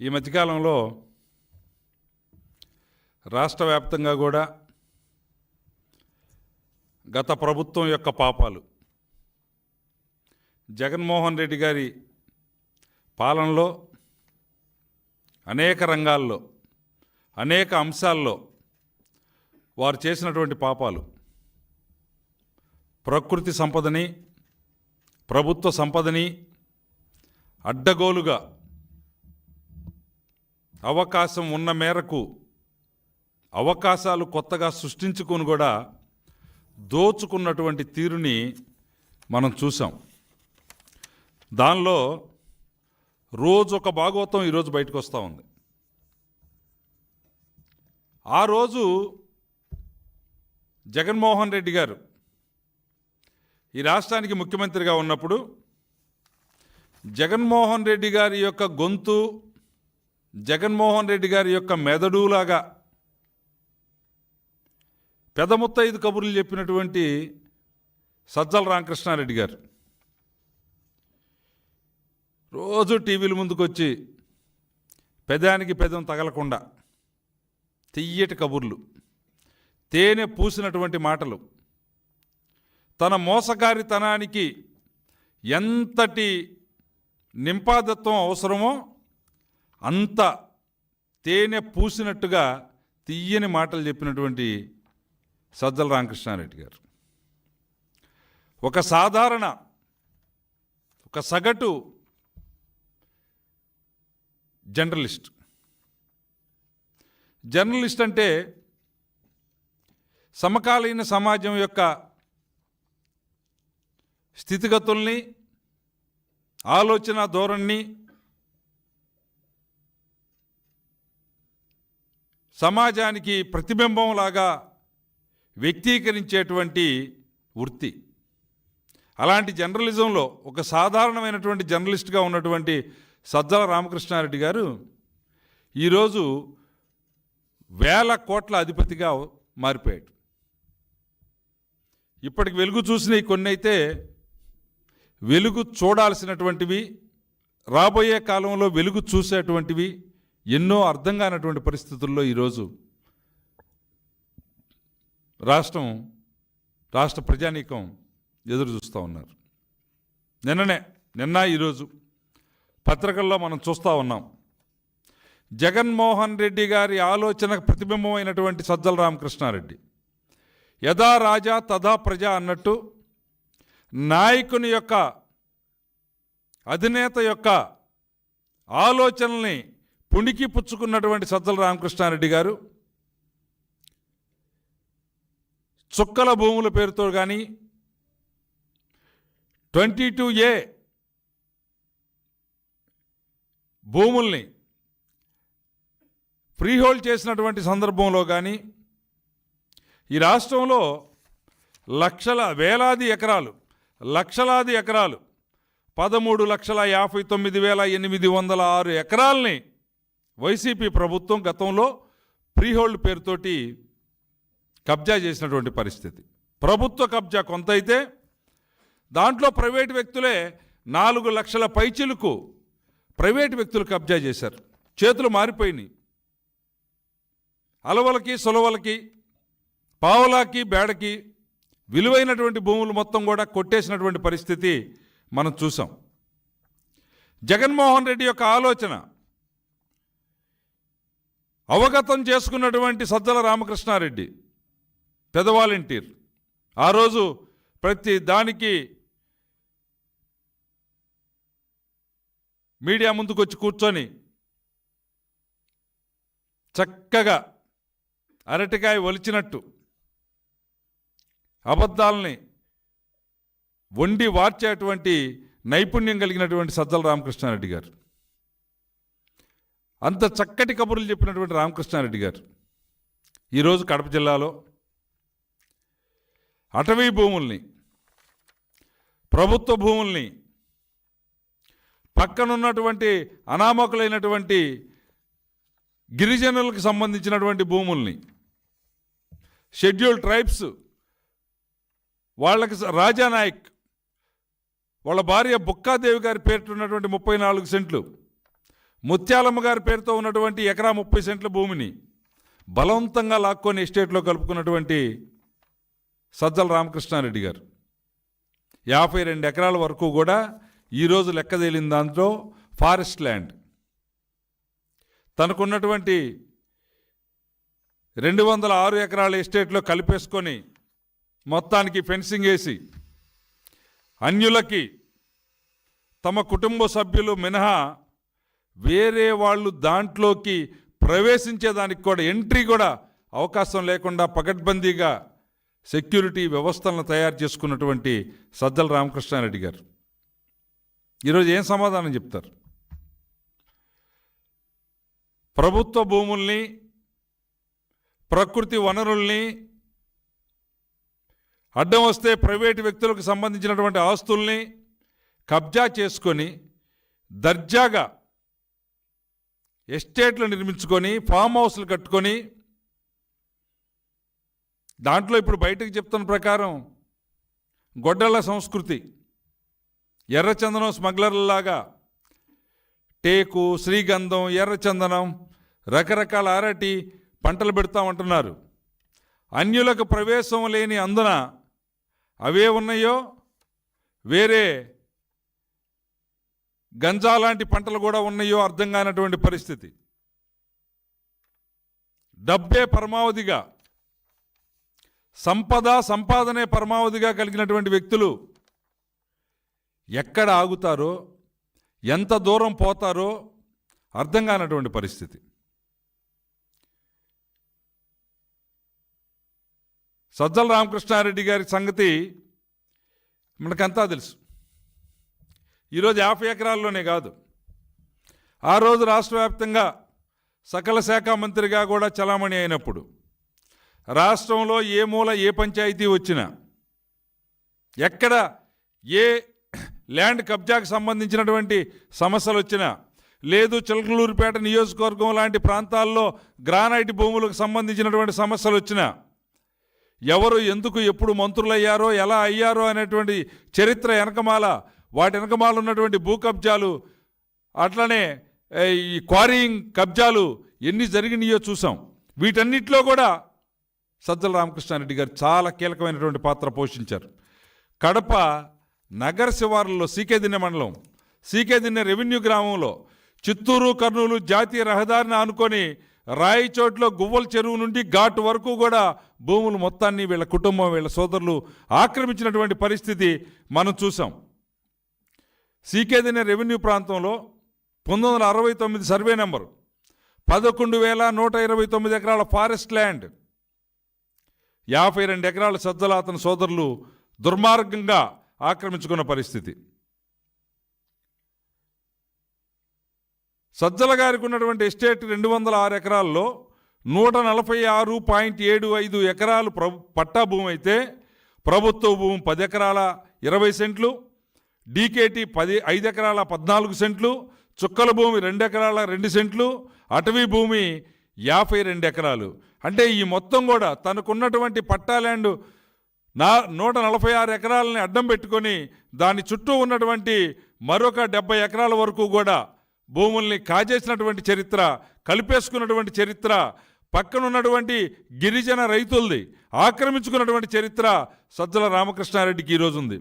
ఈ మధ్యకాలంలో రాష్ట్ర వ్యాప్తంగా కూడా గత ప్రభుత్వం యొక్క పాపాలు జగన్మోహన్ రెడ్డి గారి పాలనలో అనేక రంగాల్లో అనేక అంశాల్లో వారు చేసినటువంటి పాపాలు ప్రకృతి సంపదని ప్రభుత్వ సంపదని అడ్డగోలుగా అవకాశం ఉన్న మేరకు అవకాశాలు కొత్తగా సృష్టించుకొని కూడా దోచుకున్నటువంటి తీరుని మనం చూసాం దానిలో రోజు ఒక భాగవతం ఈరోజు బయటకు వస్తూ ఉంది. ఆ రోజు జగన్మోహన్ రెడ్డి గారు ఈ రాష్ట్రానికి ముఖ్యమంత్రిగా ఉన్నప్పుడు జగన్మోహన్ రెడ్డి గారి యొక్క గొంతు జగన్మోహన్ రెడ్డి గారి యొక్క మెదడులాగా పెదముత్తైదు కబుర్లు చెప్పినటువంటి సజ్జల రామకృష్ణారెడ్డి గారు రోజు టీవీల ముందుకొచ్చి పెదానికి పెదం తగలకుండా తియ్యటి కబుర్లు తేనె పూసినటువంటి మాటలు తన మోసగారితనానికి ఎంతటి నింపాదత్వం అవసరమో అంత తేనె పూసినట్టుగా తీయని మాటలు చెప్పినటువంటి సజ్జల రామకృష్ణారెడ్డి గారు. ఒక సాధారణ ఒక సగటు జర్నలిస్ట్. జర్నలిస్ట్ అంటే సమకాలీన సమాజం యొక్క స్థితిగతుల్ని ఆలోచన ధోరణిని సమాజానికి ప్రతిబింబంలాగా వ్యక్తీకరించేటువంటి వృత్తి. అలాంటి జర్నలిజంలో ఒక సాధారణమైనటువంటి జర్నలిస్ట్గా ఉన్నటువంటి సజ్జల రామకృష్ణారెడ్డి గారు ఈరోజు వేల కోట్ల అధిపతిగా మారిపోయాడు. ఇప్పటికి వెలుగు చూసినవి కొన్ని అయితే వెలుగు చూడాల్సినటువంటివి రాబోయే కాలంలో వెలుగు చూసేటువంటివి ఎన్నో అర్థం కానటువంటి పరిస్థితుల్లో ఈరోజు రాష్ట్రం రాష్ట్ర ప్రజానీకం ఎదురు చూస్తూ ఉన్నారు. నిన్ననే నిన్న ఈరోజు పత్రికల్లో మనం చూస్తూ ఉన్నాం. జగన్మోహన్ రెడ్డి గారి ఆలోచన ప్రతిబింబమైనటువంటి సజ్జల రామకృష్ణారెడ్డి. యథా రాజా తథా ప్రజ అన్నట్టు నాయకుని యొక్క అధినేత యొక్క ఆలోచనల్ని పుణికి పుచ్చుకున్నటువంటి సజ్జల రామకృష్ణారెడ్డి గారు చుక్కల భూముల పేరుతో కానీ ట్వంటీ టూ ఏ భూముల్ని ఫ్రీహోల్డ్ చేసినటువంటి సందర్భంలో కానీ ఈ రాష్ట్రంలో లక్షల వేలాది ఎకరాలు లక్షలాది ఎకరాలు పదమూడు లక్షల యాభై తొమ్మిది వేల ఎనిమిది వందల ఆరు ఎకరాల్ని వైసీపీ ప్రభుత్వం గతంలో ప్రీహోల్డ్ పేరుతోటి కబ్జా చేసినటువంటి పరిస్థితి. ప్రభుత్వ కబ్జా కొంత అయితే దాంట్లో ప్రైవేటు వ్యక్తులే నాలుగు లక్షల పైచిలకు ప్రైవేటు వ్యక్తులు కబ్జా చేశారు. చేతులు మారిపోయినాయి. అలవలకి సులవలకి పావలాకి బేడకి విలువైనటువంటి భూములు మొత్తం కూడా కొట్టేసినటువంటి పరిస్థితి మనం చూసాం. జగన్మోహన్ రెడ్డి యొక్క ఆలోచన అవగతం చేసుకున్నటువంటి సజ్జల రామకృష్ణారెడ్డి పెదవాలంటీర్ ఆ రోజు ప్రతి దానికి మీడియా ముందుకొచ్చి కూర్చొని చక్కగా అరటికాయ ఒలిచినట్టు అబద్ధాలని వండి వార్చేటువంటి నైపుణ్యం కలిగినటువంటి సజ్జల రామకృష్ణారెడ్డి గారు. అంత చక్కటి కబుర్లు చెప్పినటువంటి రామకృష్ణారెడ్డి గారు. ఈరోజు కడప జిల్లాలో అటవీ భూముల్ని ప్రభుత్వ భూముల్ని పక్కనున్నటువంటి అనామకులైనటువంటి గిరిజనులకు సంబంధించినటువంటి భూముల్ని షెడ్యూల్ ట్రైబ్స్ వాళ్ళకి రాజానాయక్ వాళ్ళ భార్య బుక్కాదేవి గారి పేరుట ఉన్నటువంటి ముప్పై నాలుగు సెంట్లు ముత్యాలమ్మ గారి పేరుతో ఉన్నటువంటి ఎకరా ముప్పై సెంట్ల భూమిని బలవంతంగా లాక్కొని ఎస్టేట్లో కలుపుకున్నటువంటి సజ్జల రామకృష్ణారెడ్డి గారు. యాభై రెండు ఎకరాల వరకు కూడా ఈరోజు లెక్క తేలిన దాంట్లో ఫారెస్ట్ ల్యాండ్. తనకున్నటువంటి రెండు వందల ఆరు ఎకరాల ఎస్టేట్లో కలిపేసుకొని మొత్తానికి ఫెన్సింగ్ వేసి అన్యులకి తమ కుటుంబ సభ్యులు మినహా వేరే వాళ్ళు దాంట్లోకి ప్రవేశించేదానికి కూడా ఎంట్రీ కూడా అవకాశం లేకుండా పకడ్బందీగా సెక్యూరిటీ వ్యవస్థలను తయారు చేసుకున్నటువంటి సజ్జల రామకృష్ణారెడ్డి గారు. ఈరోజు ఏం సమాధానం చెప్తారు? ప్రభుత్వ భూముల్ని ప్రకృతి వనరుల్ని అడ్డం వస్తే ప్రైవేటు వ్యక్తులకు సంబంధించినటువంటి ఆస్తుల్ని కబ్జా చేసుకొని దర్జాగా ఎస్టేట్లు నిర్మించుకొని ఫామ్ హౌస్లు కట్టుకొని దాంట్లో ఇప్పుడు బయటకు చెప్తున్న ప్రకారం గొడ్డల సంస్కృతి ఎర్రచందనం స్మగ్లర్లలాగా టేకు శ్రీగంధం ఎర్రచందనం రకరకాల అరటి పంటలు పెడతామంటున్నారు. అన్యులకు ప్రవేశం లేని అందున అవే ఉన్నాయో వేరే గంజా లాంటి పంటలు కూడా ఉన్నాయో అర్థం కానటువంటి పరిస్థితి. డబ్బే పరమావధిగా సంపద సంపాదనే పరమావధిగా కలిగినటువంటి వ్యక్తులు ఎక్కడ ఆగుతారో ఎంత దూరం పోతారో అర్థం కానటువంటి పరిస్థితి. సజ్జల రామకృష్ణారెడ్డి గారి సంగతి మనకంతా తెలుసు. ఈరోజు యాభై ఎకరాల్లోనే కాదు. ఆ రోజు రాష్ట్ర వ్యాప్తంగా సకల శాఖ మంత్రిగా కూడా చలామణి అయినప్పుడు రాష్ట్రంలో ఏ మూల ఏ పంచాయతీ వచ్చినా ఎక్కడ ఏ ల్యాండ్ కబ్జాకు సంబంధించినటువంటి సమస్యలు వచ్చినా లేదు చిలకలూరుపేట నియోజకవర్గం లాంటి ప్రాంతాల్లో గ్రానైట్ భూములకు సంబంధించినటువంటి సమస్యలు వచ్చినా ఎవరు ఎందుకు ఎప్పుడు మంత్రులయ్యారో ఎలా అయ్యారో అనేటువంటి చరిత్ర వెనకమాల వాటి వెనకమాలు ఉన్నటువంటి భూ కబ్జాలు అట్లనే ఈ క్వారీయింగ్ కబ్జాలు ఎన్ని జరిగినాయో చూసాం. వీటన్నిటిలో కూడా సజ్జల రామకృష్ణారెడ్డి గారు చాలా కీలకమైనటువంటి పాత్ర పోషించారు. కడప నగర శివార్లలో సీకేదిన్నె మండలం సీకేదిన్నె రెవెన్యూ గ్రామంలో చిత్తూరు కర్నూలు జాతీయ రహదారిని ఆనుకొని రాయిచోట్లో గువ్వల చెరువు నుండి ఘాటు వరకు కూడా భూములు మొత్తాన్ని వీళ్ళ కుటుంబం వీళ్ళ సోదరులు ఆక్రమించినటువంటి పరిస్థితి మనం చూసాం. సీకేదిన్నె రెవెన్యూ ప్రాంతంలో పంతొమ్మిది వందల అరవై తొమ్మిది సర్వే నెంబరు. పదకొండు వేల నూట ఇరవై తొమ్మిది ఎకరాల ఫారెస్ట్ ల్యాండ్. యాభై రెండు ఎకరాల సజ్జల అతని సోదరులు దుర్మార్గంగా ఆక్రమించుకున్న పరిస్థితి. సజ్జల గారికి ఉన్నటువంటి ఎస్టేట్ రెండు వందల ఆరు ఎకరాల్లో నూట నలభై ఆరు పాయింట్ ఏడు ఐదు ఎకరాలు ప్రభు పట్టా భూమి అయితే ప్రభుత్వ భూమి పది ఎకరాల ఇరవై సెంట్లు డీకేటీ పది ఐదు ఎకరాల పద్నాలుగు సెంట్లు చుక్కల భూమి రెండు ఎకరాల రెండు సెంట్లు అటవీ భూమి యాభై రెండు ఎకరాలు. అంటే ఈ మొత్తం కూడా తనకున్నటువంటి పట్టా ల్యాండ్ నా నూట నలభై ఆరు ఎకరాలని అడ్డం పెట్టుకొని దాని చుట్టూ ఉన్నటువంటి మరొక డెబ్బై ఎకరాల వరకు కూడా భూముల్ని కాజేసినటువంటి చరిత్ర కలిపేసుకున్నటువంటి చరిత్ర పక్కన ఉన్నటువంటి గిరిజన రైతులది ఆక్రమించుకున్నటువంటి చరిత్ర సజ్జల రామకృష్ణారెడ్డికి ఈరోజు ఉంది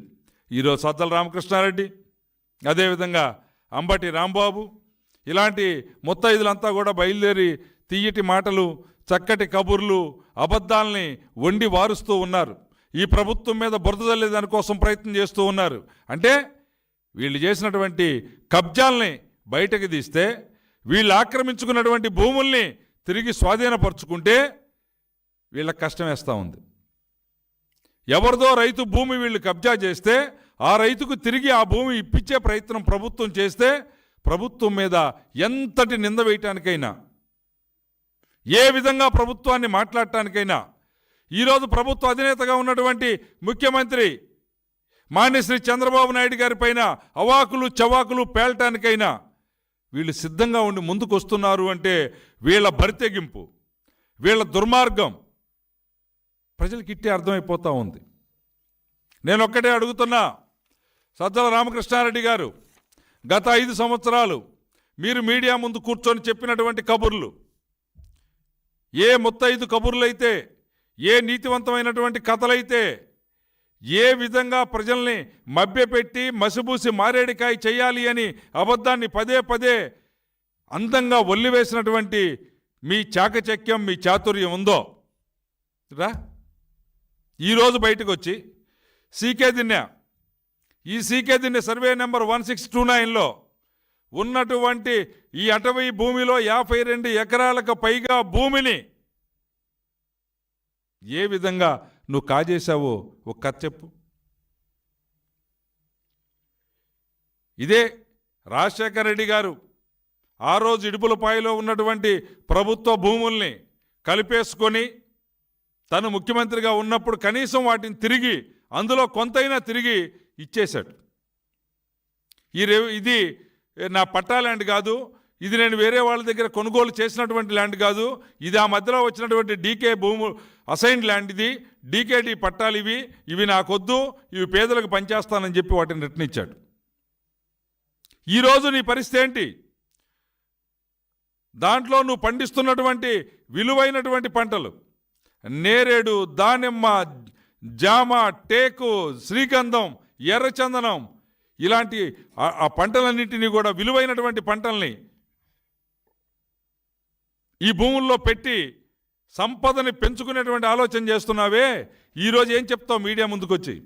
ఈరోజు సద్దల రామకృష్ణారెడ్డి అదేవిధంగా అంబటి రాంబాబు ఇలాంటి ముత్తైదులంతా కూడా బయలుదేరి తీయటి మాటలు చక్కటి కబుర్లు అబద్ధాలని వండి వారుస్తూ ఉన్నారు. ఈ ప్రభుత్వం మీద బురద చల్లే దానికోసం ప్రయత్నం చేస్తూ ఉన్నారు. అంటే వీళ్ళు చేసినటువంటి కబ్జాల్ని బయటకు తీస్తే వీళ్ళు ఆక్రమించుకున్నటువంటి భూముల్ని తిరిగి స్వాధీనపరుచుకుంటే వీళ్ళకి కష్టం వేస్తూ ఉంది. ఎవరిదో రైతు భూమి వీళ్ళు కబ్జా చేస్తే ఆ రైతుకు తిరిగి ఆ భూమి ఇప్పించే ప్రయత్నం ప్రభుత్వం చేస్తే ప్రభుత్వం మీద ఎంతటి నింద వేయటానికైనా ఏ విధంగా ప్రభుత్వాన్ని మాట్లాడటానికైనా ఈరోజు ప్రభుత్వ అధినేతగా ఉన్నటువంటి ముఖ్యమంత్రి మాన్యశ్రీ చంద్రబాబు నాయుడు గారి పైన అవాకులు చవాకులు పేలటానికైనా వీళ్ళు సిద్ధంగా ఉండి ముందుకు వస్తున్నారు అంటే వీళ్ళ బరితెగింపు వీళ్ళ దుర్మార్గం ప్రజలకి ఇట్టే అర్థమైపోతూ ఉంది. నేను ఒక్కటే అడుగుతున్నా సజ్జల రామకృష్ణారెడ్డి గారు గత ఐదు సంవత్సరాలు మీరు మీడియా ముందు కూర్చొని చెప్పినటువంటి కబుర్లు ఏ ముత్తైదు కబుర్లైతే ఏ నీతివంతమైనటువంటి కథలైతే ఏ విధంగా ప్రజల్ని మభ్యపెట్టి మసిబూసి మారేడికాయ చేయాలి అని అబద్ధాన్ని పదే పదే అందంగా ఒల్లివేసినటువంటి మీ చాకచక్యం మీ చాతుర్యం ఉందో రా. ఈరోజు బయటకు వచ్చి సీకే దిన్నె. ఈ C K Dinne survey number one six two నైన్లో. ఉన్నటువంటి ఈ అటవీ భూమిలో యాభై రెండు ఎకరాలకు పైగా భూమిని ఏ విధంగా నువ్వు కాజేశావో ఒక కథ చెప్పు. ఇదే రాజశేఖర రెడ్డి గారు ఆ రోజు ఇడుపులపాయలో ఉన్నటువంటి ప్రభుత్వ భూముల్ని కలిపేసుకొని తను ముఖ్యమంత్రిగా ఉన్నప్పుడు కనీసం వాటిని తిరిగి అందులో కొంతైనా తిరిగి ఇచ్చేశాడు. ఈ రే ఇది నా పట్టా ల్యాండ్ కాదు ఇది నేను వేరే వాళ్ళ దగ్గర కొనుగోలు చేసినటువంటి ల్యాండ్ కాదు ఇది ఆ మధ్యలో వచ్చినటువంటి డీకే భూము అసైన్డ్ ల్యాండ్ ఇది డీకేడీ పట్టాలు ఇవి ఇవి నాకొద్దు ఇవి పేదలకు పనిచేస్తానని చెప్పి వాటిని రిటర్న్ ఇచ్చాడు. ఈరోజు నీ పరిస్థితి ఏంటి? దాంట్లో నువ్వు పండిస్తున్నటువంటి విలువైనటువంటి పంటలు నేరేడు దానిమ్మ జామ టేకు శ్రీగంధం ఎర్రచందనం ఇలాంటి ఆ- పంటలన్నింటినీ కూడా విలువైనటువంటి పంటల్ని ఈ భూముల్లో పెట్టి సంపదని పెంచుకునేటువంటి ఆలోచన చేస్తున్నావే? ఈరోజు ఏం చెప్తావు మీడియా ముందుకొచ్చి?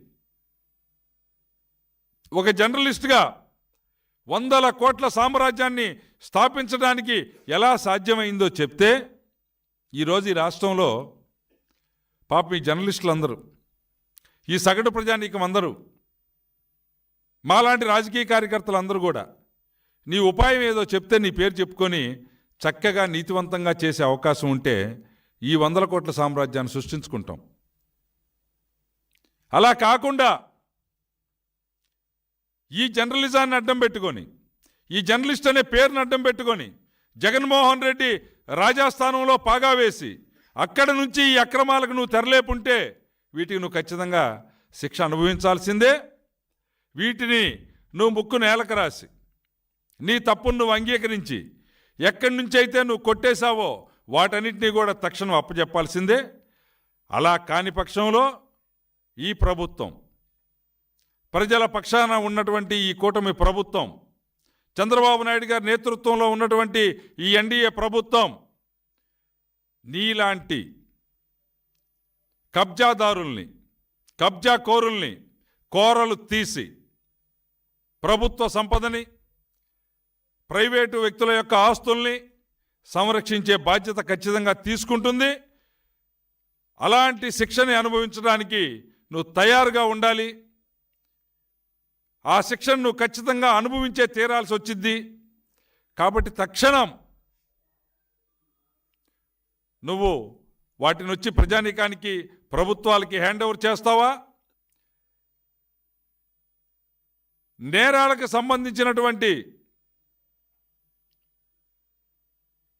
ఒక జర్నలిస్ట్గా వందల కోట్ల సామ్రాజ్యాన్ని స్థాపించడానికి ఎలా సాధ్యమైందో చెప్తే ఈరోజు ఈ రాష్ట్రంలో పాప ఈ జర్నలిస్టులందరూ ఈ సగటు ప్రజానీకం అందరూ మాలాంటి రాజకీయ కార్యకర్తలు అందరూ కూడా నీ ఉపాయం ఏదో చెప్తే నీ పేరు చెప్పుకొని చక్కగా నీతివంతంగా చేసే అవకాశం ఉంటే ఈ వందల కోట్ల సామ్రాజ్యాన్ని సృష్టించుకుంటాం. అలా కాకుండా ఈ జర్నలిజాన్ని అడ్డం పెట్టుకొని ఈ జర్నలిస్ట్ అనే పేరుని అడ్డం పెట్టుకొని జగన్మోహన్ రెడ్డి రాజాస్థానంలో పాగా వేసి అక్కడ నుంచి ఈ అక్రమాలకు నువ్వు తెరలేపుంటే వీటికి నువ్వు ఖచ్చితంగా శిక్ష అనుభవించాల్సిందే. వీటిని నువ్వు ముక్కు నేలకు రాసి నీ తప్పును నువ్వు అంగీకరించి ఎక్కడి నుంచి అయితే నువ్వు కొట్టేశావో వాటన్నిటినీ కూడా తక్షణం అప్పచెప్పాల్సిందే అలా కాని పక్షంలో ఈ ప్రభుత్వం ప్రజల పక్షాన ఉన్నటువంటి ఈ కూటమి ప్రభుత్వం చంద్రబాబు నాయుడు గారి నేతృత్వంలో ఉన్నటువంటి ఈ ఎన్డీఏ ప్రభుత్వం నీలాంటి కబ్జాదారుల్ని కబ్జా కోరుల్ని కోరలు తీసి ప్రభుత్వ సంపదని ప్రైవేటు వ్యక్తుల యొక్క ఆస్తుల్ని సంరక్షించే బాధ్యత ఖచ్చితంగా తీసుకుంటుంది. అలాంటి శిక్షని అనుభవించడానికి నువ్వు తయారుగా ఉండాలి. ఆ శిక్షను నువ్వు ఖచ్చితంగా అనుభవించే తీరాల్సి వచ్చింది. కాబట్టి తక్షణం నువ్వు వాటిని వచ్చి ప్రజానీకానికి ప్రభుత్వాలకి హ్యాండ్ ఓవర్ చేస్తావా? నేరాలకు సంబంధించినటువంటి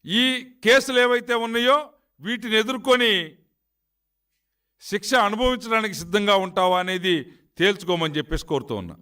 ఈ కేసులు ఏవైతే ఉన్నాయో వీటిని ఎదుర్కొని శిక్ష అనుభవించడానికి సిద్ధంగా ఉంటావా అనేది తేల్చుకోమని చెప్పేసి కోరుతూ ఉన్నా.